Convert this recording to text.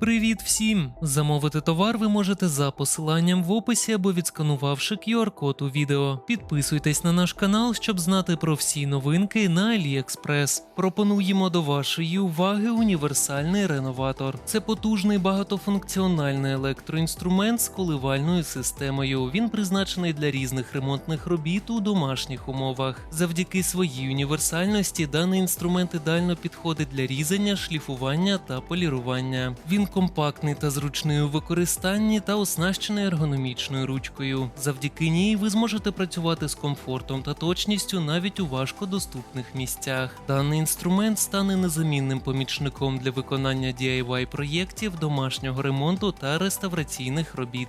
Привіт всім! Замовити товар ви можете за посиланням в описі або відсканувавши QR-код у відео. Підписуйтесь на наш канал, щоб знати про всі новинки на AliExpress. Пропонуємо до вашої уваги універсальний реноватор. Це потужний багатофункціональний електроінструмент з коливальною системою. Він призначений для різних ремонтних робіт у домашніх умовах. Завдяки своїй універсальності даний інструмент ідеально підходить для різання, шліфування та полірування. Він компактний та зручний у використанні та оснащений ергономічною ручкою. Завдяки ній ви зможете працювати з комфортом та точністю навіть у важкодоступних місцях. Даний інструмент стане незамінним помічником для виконання DIY проєктів, домашнього ремонту та реставраційних робіт.